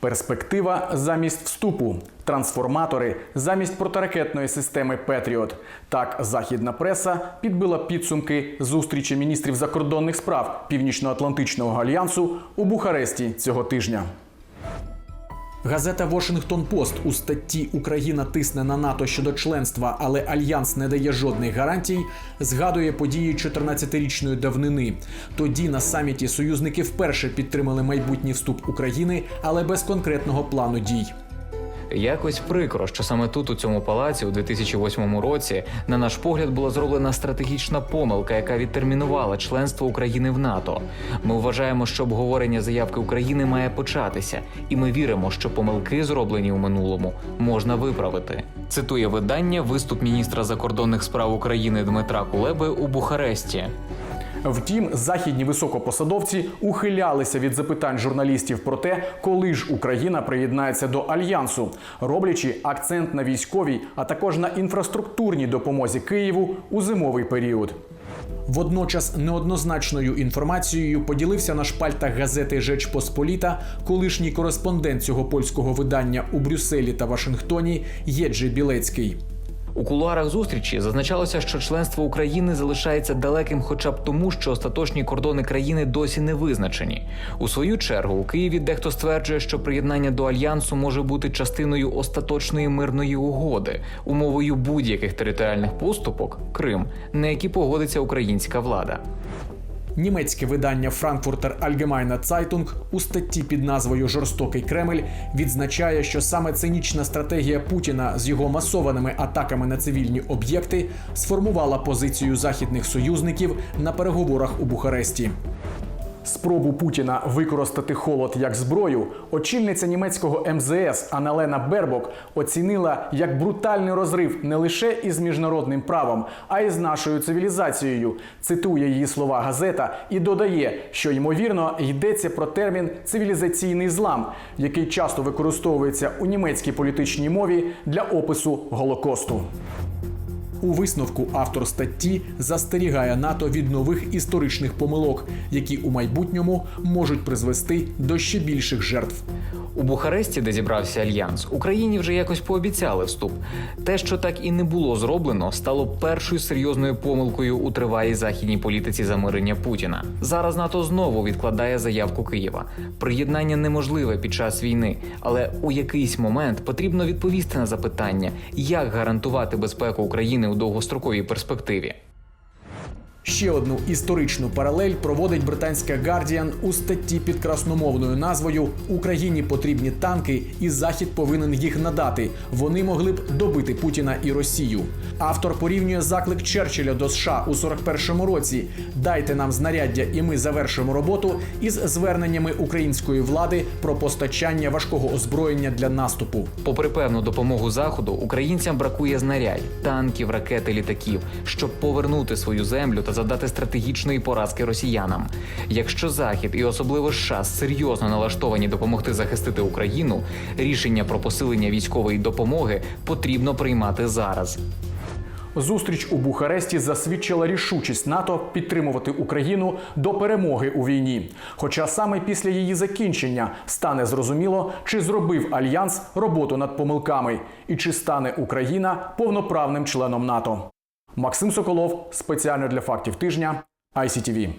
Перспектива замість вступу, трансформатори замість протиракетної системи Петріот. Так західна преса підбила підсумки зустрічі міністрів закордонних справ Північно-Атлантичного альянсу у Бухаресті цього тижня. Газета Washington Пост у статті Україна тисне на НАТО щодо членства, але альянс не дає жодних гарантій. Згадує події 14-річної давнини. Тоді на саміті союзники вперше підтримали майбутній вступ України, але без конкретного плану дій. Якось прикро, що саме тут, у цьому палаці, у 2008 році, на наш погляд, була зроблена стратегічна помилка, яка відтермінувала членство України в НАТО. Ми вважаємо, що обговорення заявки України має початися, і ми віримо, що помилки, зроблені у минулому, можна виправити. Цитує видання виступ міністра закордонних справ України Дмитра Кулеби у Бухаресті. Втім, західні високопосадовці ухилялися від запитань журналістів про те, коли ж Україна приєднається до альянсу, роблячи акцент на військовій, а також на інфраструктурній допомозі Києву у зимовий період. Водночас неоднозначною інформацією поділився на шпальтах газети Жеч Посполіта колишній кореспондент цього польського видання у Брюсселі та Вашингтоні Єджи Білецький. У кулуарах зустрічі зазначалося, що членство України залишається далеким, хоча б тому, що остаточні кордони країни досі не визначені. У свою чергу у Києві дехто стверджує, що приєднання до альянсу може бути частиною остаточної мирної угоди, умовою будь-яких територіальних поступок Крим, на які погодиться українська влада. Німецьке видання Frankfurter Allgemeine Zeitung у статті під назвою Жорстокий Кремль відзначає, що саме цинічна стратегія Путіна з його масованими атаками на цивільні об'єкти сформувала позицію західних союзників на переговорах у Бухаресті. Спробу Путіна використати холод як зброю очільниця німецького МЗС Аналена Бербок оцінила як брутальний розрив не лише із міжнародним правом, а й з нашою цивілізацією. Цитує її слова газета і додає, що ймовірно йдеться про термін цивілізаційний злам, який часто використовується у німецькій політичній мові для опису голокосту. У висновку автор статті застерігає НАТО від нових історичних помилок, які у майбутньому можуть призвести до ще більших жертв. У Бухаресті, де зібрався альянс, Україні вже якось пообіцяли вступ. Те, що так і не було зроблено, стало першою серйозною помилкою у тривалій західній політиці замирення Путіна. Зараз НАТО знову відкладає заявку Києва. Приєднання неможливе під час війни, але у якийсь момент потрібно відповісти на запитання, як гарантувати безпеку України у довгостроковій перспективі. Ще одну історичну паралель проводить британська Guardian у статті під красномовною назвою Україні потрібні танки, і Захід повинен їх надати. Вони могли б добити Путіна і Росію. Автор порівнює заклик Черчилля до США у 41-му році: Дайте нам знаряддя, і ми завершимо роботу із зверненнями української влади про постачання важкого озброєння для наступу. Попри певну допомогу заходу, українцям бракує знарядь, танків, ракет літаків, щоб повернути свою землю та завдати стратегічної поразки росіянам. Якщо захід і особливо США серйозно налаштовані допомогти захистити Україну, рішення про посилення військової допомоги потрібно приймати зараз. Зустріч у Бухаресті засвідчила рішучість НАТО підтримувати Україну до перемоги у війні. Хоча саме після її закінчення стане зрозуміло, чи зробив альянс роботу над помилками, і чи стане Україна повноправним членом НАТО. Максим Соколов спеціально для фактів тижня ICTV.